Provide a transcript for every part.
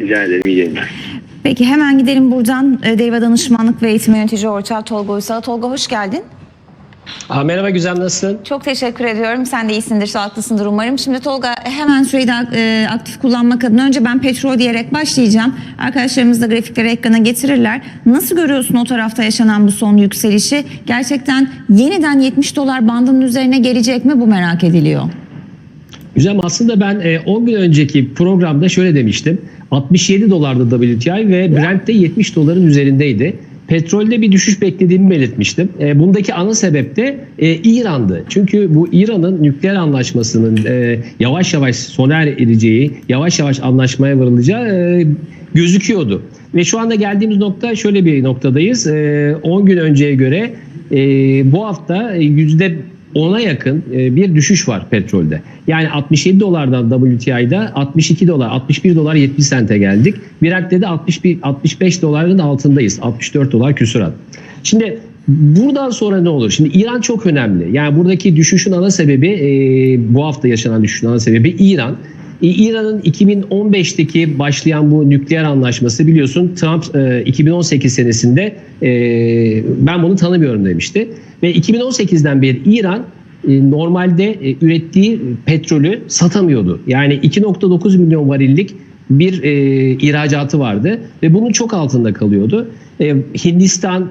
Rica ederim. İyi yayınlar. Peki hemen gidelim buradan e, Deriva Danışmanlık ve Eğitim Yönetici Ortağı Tolga Uysal. Tolga hoş geldin. Ha, merhaba Güzem nasılsın? Çok teşekkür ediyorum. Sen de iyisindir, sağlıklısındır umarım. Şimdi Tolga hemen süreyi de e, aktif kullanmak adına önce ben petrol diyerek başlayacağım. Arkadaşlarımız da grafikleri ekrana getirirler. Nasıl görüyorsun o tarafta yaşanan bu son yükselişi? Gerçekten yeniden 70 dolar bandının üzerine gelecek mi bu merak ediliyor. Güzem aslında ben e, 10 gün önceki programda şöyle demiştim. 67 dolardı WTI ve Brent de 70 doların üzerindeydi. Petrolde bir düşüş beklediğimi belirtmiştim. E, bundaki ana sebep de e, İran'dı. Çünkü bu İran'ın nükleer anlaşmasının e, yavaş yavaş sona ereceği, yavaş yavaş anlaşmaya varılacağı e, gözüküyordu. Ve şu anda geldiğimiz nokta şöyle bir noktadayız. E, 10 gün önceye göre e, bu hafta yüzde ona yakın e, bir düşüş var petrolde. Yani 67 dolardan WTI'da 62 dolar, 61 dolar 70 sente geldik. Brent'te de 61, 65 doların altındayız. 64 dolar küsurat. Şimdi buradan sonra ne olur? Şimdi İran çok önemli. Yani buradaki düşüşün ana sebebi e, bu hafta yaşanan düşüşün ana sebebi İran. E, İran'ın 2015'teki başlayan bu nükleer anlaşması biliyorsun Trump e, 2018 senesinde e, ben bunu tanımıyorum demişti. Ve 2018'den beri İran e, normalde e, ürettiği petrolü satamıyordu. Yani 2.9 milyon varillik bir e, ihracatı vardı ve bunun çok altında kalıyordu. E, Hindistan,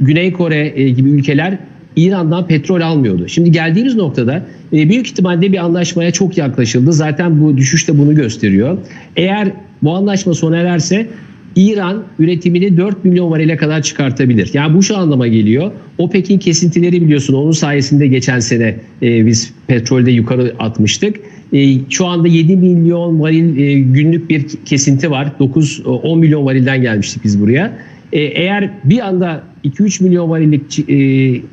Güney Kore e, gibi ülkeler İran'dan petrol almıyordu. Şimdi geldiğimiz noktada e, büyük ihtimalle bir anlaşmaya çok yaklaşıldı. Zaten bu düşüş de bunu gösteriyor. Eğer bu anlaşma sona ererse İran üretimini 4 milyon varile kadar çıkartabilir. Yani bu şu anlama geliyor. OPEC'in kesintileri biliyorsun onun sayesinde geçen sene e, biz petrolde yukarı atmıştık. E, şu anda 7 milyon varil e, günlük bir kesinti var. 9-10 milyon varilden gelmiştik biz buraya. E, eğer bir anda 2-3 milyon varillik e,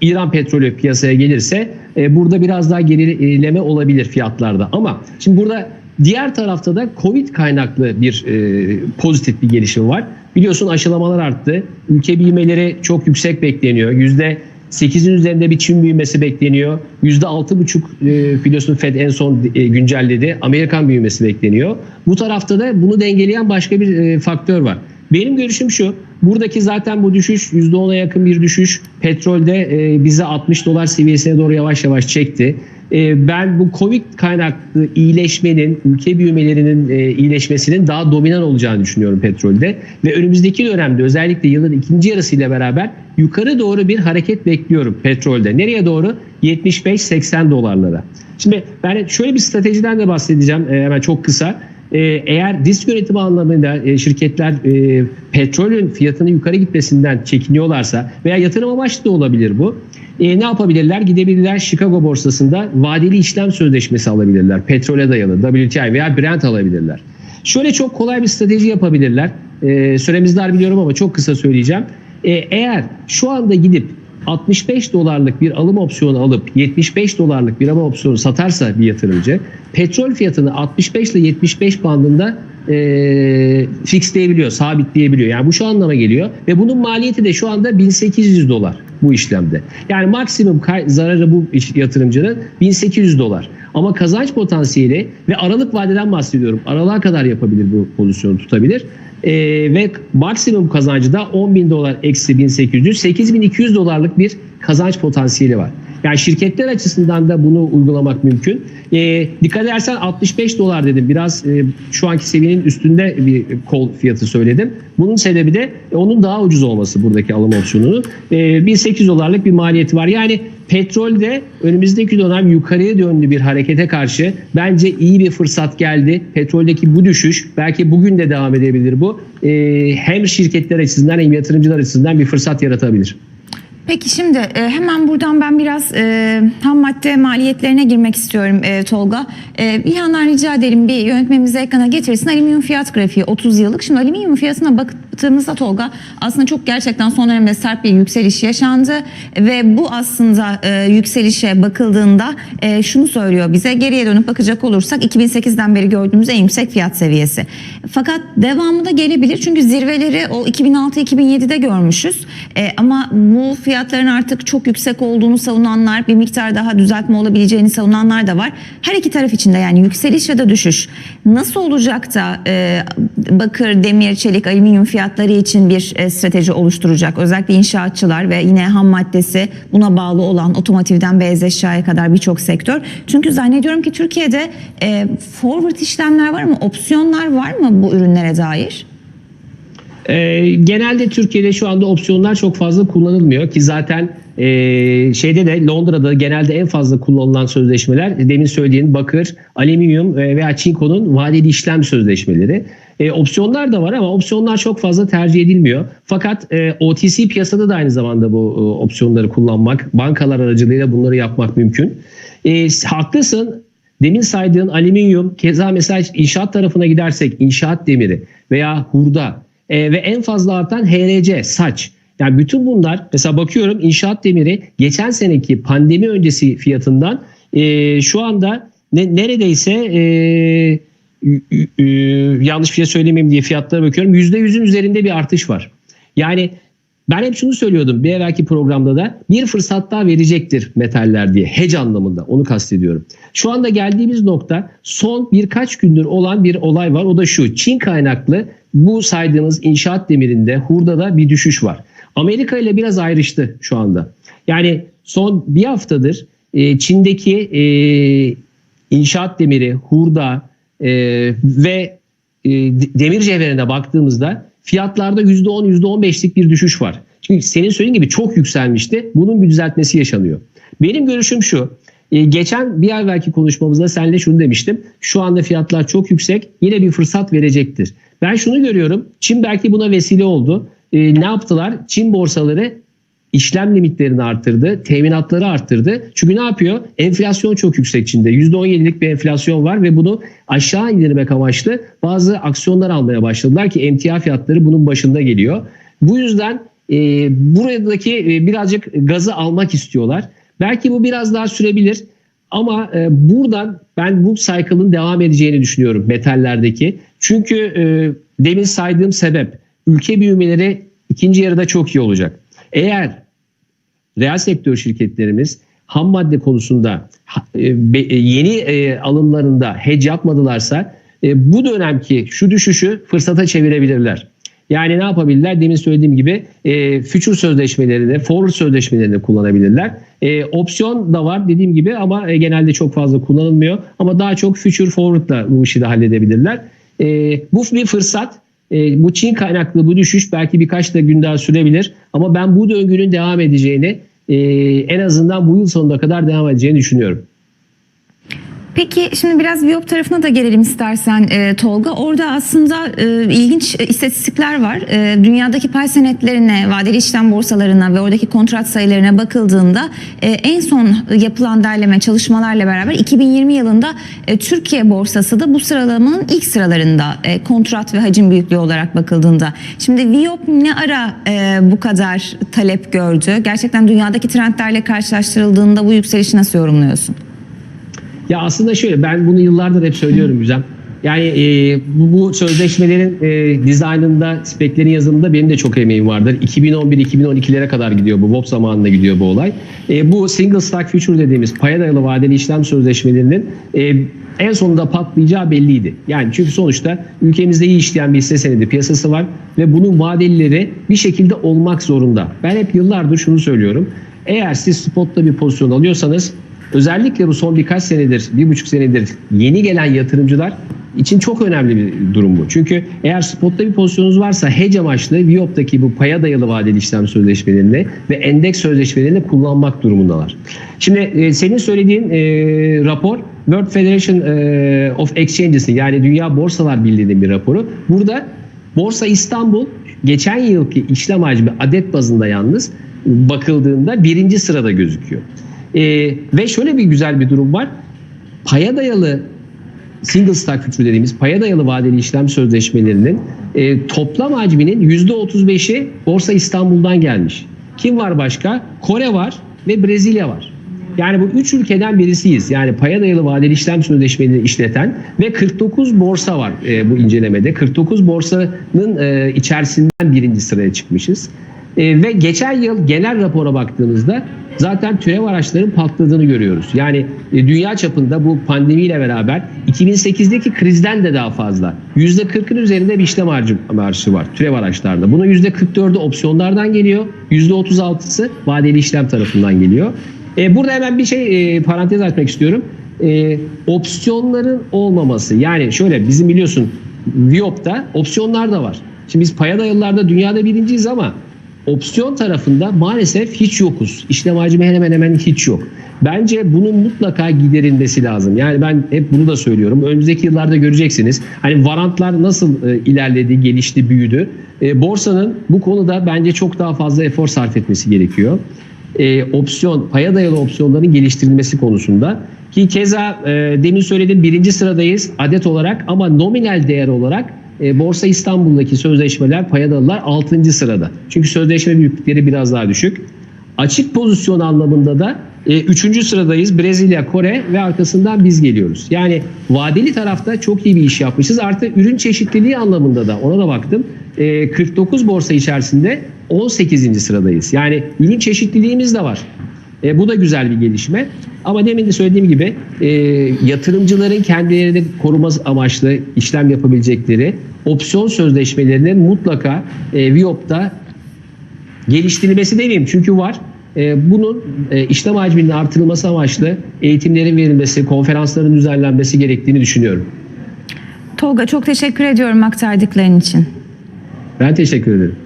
İran petrolü piyasaya gelirse e, burada biraz daha gerileme olabilir fiyatlarda. Ama şimdi burada diğer tarafta da Covid kaynaklı bir e, pozitif bir gelişim var. Biliyorsun aşılamalar arttı. Ülke büyümeleri çok yüksek bekleniyor. Yüzde 8'in üzerinde bir Çin büyümesi bekleniyor. %6,5 e, biliyorsun Fed en son e, güncelledi. Amerikan büyümesi bekleniyor. Bu tarafta da bunu dengeleyen başka bir e, faktör var. Benim görüşüm şu. Buradaki zaten bu düşüş %10'a yakın bir düşüş. Petrolde e, bizi 60 dolar seviyesine doğru yavaş yavaş çekti. E, ben bu Covid kaynaklı iyileşmenin, ülke büyümelerinin e, iyileşmesinin daha dominan olacağını düşünüyorum petrolde. Ve önümüzdeki dönemde özellikle yılın ikinci yarısıyla beraber yukarı doğru bir hareket bekliyorum petrolde. Nereye doğru? 75-80 dolarlara. Şimdi ben şöyle bir stratejiden de bahsedeceğim e, hemen çok kısa. Ee, eğer risk yönetimi anlamında e, şirketler e, petrolün fiyatının yukarı gitmesinden çekiniyorlarsa veya yatırım amaçlı da olabilir bu. E, ne yapabilirler? Gidebilirler Chicago borsasında vadeli işlem sözleşmesi alabilirler. Petrole dayalı WTI veya Brent alabilirler. Şöyle çok kolay bir strateji yapabilirler. E, süremiz dar biliyorum ama çok kısa söyleyeceğim. E, eğer şu anda gidip 65 dolarlık bir alım opsiyonu alıp 75 dolarlık bir alım opsiyonu satarsa bir yatırımcı petrol fiyatını 65 ile 75 bandında e, fixleyebiliyor, sabitleyebiliyor. Yani bu şu anlama geliyor ve bunun maliyeti de şu anda 1800 dolar bu işlemde. Yani maksimum zararı bu yatırımcının 1800 dolar. Ama kazanç potansiyeli ve aralık vadeden bahsediyorum. Aralığa kadar yapabilir bu pozisyonu tutabilir. Ee, ve maksimum kazancı da 10 bin dolar eksi 1800, 8200 dolarlık bir kazanç potansiyeli var. Yani şirketler açısından da bunu uygulamak mümkün. Ee, dikkat edersen 65 dolar dedim. Biraz e, şu anki seviyenin üstünde bir kol fiyatı söyledim. Bunun sebebi de e, onun daha ucuz olması buradaki alım opsiyonunun. Ee, 1800 dolarlık bir maliyeti var. Yani petrolde önümüzdeki dönem yukarıya dönlü bir harekete karşı bence iyi bir fırsat geldi. Petroldeki bu düşüş belki bugün de devam edebilir bu. Ee, hem şirketler açısından hem yatırımcılar açısından bir fırsat yaratabilir. Peki şimdi e, hemen buradan ben biraz e, ham madde maliyetlerine girmek istiyorum e, Tolga. E, bir yandan rica edelim bir yönetmenimize ekrana getirsin. Alüminyum fiyat grafiği 30 yıllık. Şimdi alüminyum fiyatına baktığımızda Tolga aslında çok gerçekten son dönemde sert bir yükseliş yaşandı. Ve bu aslında e, yükselişe bakıldığında e, şunu söylüyor bize. Geriye dönüp bakacak olursak 2008'den beri gördüğümüz en yüksek fiyat seviyesi. Fakat devamı da gelebilir. Çünkü zirveleri o 2006-2007'de görmüşüz. E, ama bu fiyat fiyatların artık çok yüksek olduğunu savunanlar, bir miktar daha düzeltme olabileceğini savunanlar da var. Her iki taraf için de yani yükseliş ya da düşüş. Nasıl olacak da e, bakır, demir, çelik, alüminyum fiyatları için bir e, strateji oluşturacak? Özellikle inşaatçılar ve yine ham maddesi buna bağlı olan otomotivden beyaz eşyaya kadar birçok sektör. Çünkü zannediyorum ki Türkiye'de e, forward işlemler var mı? Opsiyonlar var mı bu ürünlere dair? Ee, genelde Türkiye'de şu anda opsiyonlar çok fazla kullanılmıyor ki zaten e, şeyde de Londra'da genelde en fazla kullanılan sözleşmeler demin söylediğin bakır, alüminyum e, veya çinkonun vadeli işlem sözleşmeleri. E, opsiyonlar da var ama opsiyonlar çok fazla tercih edilmiyor. Fakat e, OTC piyasada da aynı zamanda bu e, opsiyonları kullanmak, bankalar aracılığıyla bunları yapmak mümkün. E, haklısın. Demin saydığın alüminyum, keza mesela inşaat tarafına gidersek inşaat demiri veya hurda e, ve en fazla artan HRC, saç. Yani bütün bunlar mesela bakıyorum inşaat demiri geçen seneki pandemi öncesi fiyatından e, şu anda ne, neredeyse e, ü- yanlış bir şey söylemeyeyim diye fiyatlara bakıyorum. %100'ün üzerinde bir artış var. Yani ben hep şunu söylüyordum bir evvelki programda da bir fırsat daha verecektir metaller diye hedge anlamında onu kastediyorum. Şu anda geldiğimiz nokta son birkaç gündür olan bir olay var o da şu Çin kaynaklı bu saydığımız inşaat demirinde hurdada bir düşüş var. Amerika ile biraz ayrıştı şu anda. Yani son bir haftadır e, Çin'deki e, inşaat demiri, hurda e, ve e, demir cevherine baktığımızda fiyatlarda %10, %15'lik bir düşüş var. Çünkü senin söylediğin gibi çok yükselmişti. Bunun bir düzeltmesi yaşanıyor. Benim görüşüm şu. e, Geçen bir ay belki konuşmamızda seninle şunu demiştim. Şu anda fiyatlar çok yüksek. Yine bir fırsat verecektir. Ben şunu görüyorum. Çin belki buna vesile oldu. E, ne yaptılar? Çin borsaları işlem limitlerini arttırdı, teminatları arttırdı. Çünkü ne yapıyor? Enflasyon çok yüksek Çin'de. %17'lik bir enflasyon var ve bunu aşağı indirmek amaçlı bazı aksiyonlar almaya başladılar ki emtia fiyatları bunun başında geliyor. Bu yüzden e, buradaki e, birazcık gazı almak istiyorlar. Belki bu biraz daha sürebilir ama e, buradan ben bu cycle'ın devam edeceğini düşünüyorum metallerdeki. Çünkü e, demin saydığım sebep ülke büyümeleri ikinci yarıda çok iyi olacak. Eğer reel sektör şirketlerimiz ham madde konusunda e, e, yeni e, alımlarında hedge yapmadılarsa bu dönemki şu düşüşü fırsata çevirebilirler. Yani ne yapabilirler? Demin söylediğim gibi e, future sözleşmelerini, forward sözleşmelerini kullanabilirler. E, opsiyon da var dediğim gibi ama e, genelde çok fazla kullanılmıyor. Ama daha çok future forward'la bu işi de halledebilirler. E, bu bir fırsat. E, bu Çin kaynaklı bu düşüş belki birkaç da gün daha sürebilir. Ama ben bu döngünün devam edeceğini e, en azından bu yıl sonuna kadar devam edeceğini düşünüyorum. Peki şimdi biraz Viyop tarafına da gelelim istersen e, Tolga. Orada aslında e, ilginç e, istatistikler var. E, dünyadaki pay senetlerine, vadeli işlem borsalarına ve oradaki kontrat sayılarına bakıldığında e, en son yapılan derleme çalışmalarla beraber 2020 yılında e, Türkiye borsası da bu sıralamanın ilk sıralarında e, kontrat ve hacim büyüklüğü olarak bakıldığında. Şimdi Viyop ne ara e, bu kadar talep gördü? Gerçekten dünyadaki trendlerle karşılaştırıldığında bu yükselişi nasıl yorumluyorsun? Ya aslında şöyle ben bunu yıllardır hep söylüyorum Güzem. Yani e, bu, bu sözleşmelerin e, dizaynında, speklerin yazımında benim de çok emeğim vardır. 2011-2012'lere kadar gidiyor bu. VOP zamanında gidiyor bu olay. E, bu single stock future dediğimiz paya dayalı vadeli işlem sözleşmelerinin e, en sonunda patlayacağı belliydi. Yani çünkü sonuçta ülkemizde iyi işleyen bir hisse senedi piyasası var ve bunun vadelileri bir şekilde olmak zorunda. Ben hep yıllardır şunu söylüyorum. Eğer siz spotta bir pozisyon alıyorsanız özellikle bu son birkaç senedir, bir buçuk senedir yeni gelen yatırımcılar için çok önemli bir durum bu. Çünkü eğer spotta bir pozisyonunuz varsa hedge amaçlı Viyop'taki bu paya dayalı vadeli işlem sözleşmelerini ve endeks sözleşmelerini kullanmak durumundalar. Şimdi e, senin söylediğin e, rapor World Federation e, of Exchanges'in yani Dünya Borsalar Birliği'nin bir raporu. Burada Borsa İstanbul geçen yılki işlem hacmi adet bazında yalnız bakıldığında birinci sırada gözüküyor. Ee, ve şöyle bir güzel bir durum var. Paya dayalı single stock future dediğimiz paya dayalı vadeli işlem sözleşmelerinin e, toplam hacminin %35'i Borsa İstanbul'dan gelmiş. Kim var başka? Kore var ve Brezilya var. Yani bu üç ülkeden birisiyiz. Yani paya dayalı vadeli işlem sözleşmelerini işleten ve 49 borsa var e, bu incelemede. 49 borsanın e, içerisinden birinci sıraya çıkmışız. E, ve geçen yıl genel rapora baktığımızda zaten türev araçların patladığını görüyoruz. Yani e, dünya çapında bu pandemiyle beraber 2008'deki krizden de daha fazla. %40'ın üzerinde bir işlem harcı var türev araçlarda. Bunun %44'ü opsiyonlardan geliyor. %36'sı vadeli işlem tarafından geliyor. E, burada hemen bir şey e, parantez açmak istiyorum. E, opsiyonların olmaması. Yani şöyle bizim biliyorsun Viop'ta opsiyonlar da var. Şimdi biz paya dayalılarda dünyada birinciyiz ama opsiyon tarafında maalesef hiç yokuz. İşlem hacmi hemen hemen hiç yok. Bence bunun mutlaka giderilmesi lazım. Yani ben hep bunu da söylüyorum. Önümüzdeki yıllarda göreceksiniz. Hani varantlar nasıl e, ilerledi, gelişti, büyüdü. E, borsanın bu konuda bence çok daha fazla efor sarf etmesi gerekiyor. E, opsiyon, paya dayalı opsiyonların geliştirilmesi konusunda. Ki keza e, demin söyledim birinci sıradayız adet olarak ama nominal değer olarak e, Borsa İstanbul'daki sözleşmeler payadalılar 6. sırada. Çünkü sözleşme büyüklükleri biraz daha düşük. Açık pozisyon anlamında da 3. sıradayız. Brezilya, Kore ve arkasından biz geliyoruz. Yani vadeli tarafta çok iyi bir iş yapmışız. Artı ürün çeşitliliği anlamında da ona da baktım. E, 49 borsa içerisinde 18. sıradayız. Yani ürün çeşitliliğimiz de var. E, bu da güzel bir gelişme. Ama demin de söylediğim gibi e, yatırımcıların kendilerini koruma amaçlı işlem yapabilecekleri opsiyon sözleşmelerinin mutlaka e, Viop'ta geliştirilmesi demeyeyim çünkü var. E, bunun e, işlem hacminin artırılması amaçlı eğitimlerin verilmesi, konferansların düzenlenmesi gerektiğini düşünüyorum. Tolga çok teşekkür ediyorum aktardıkların için. Ben teşekkür ederim.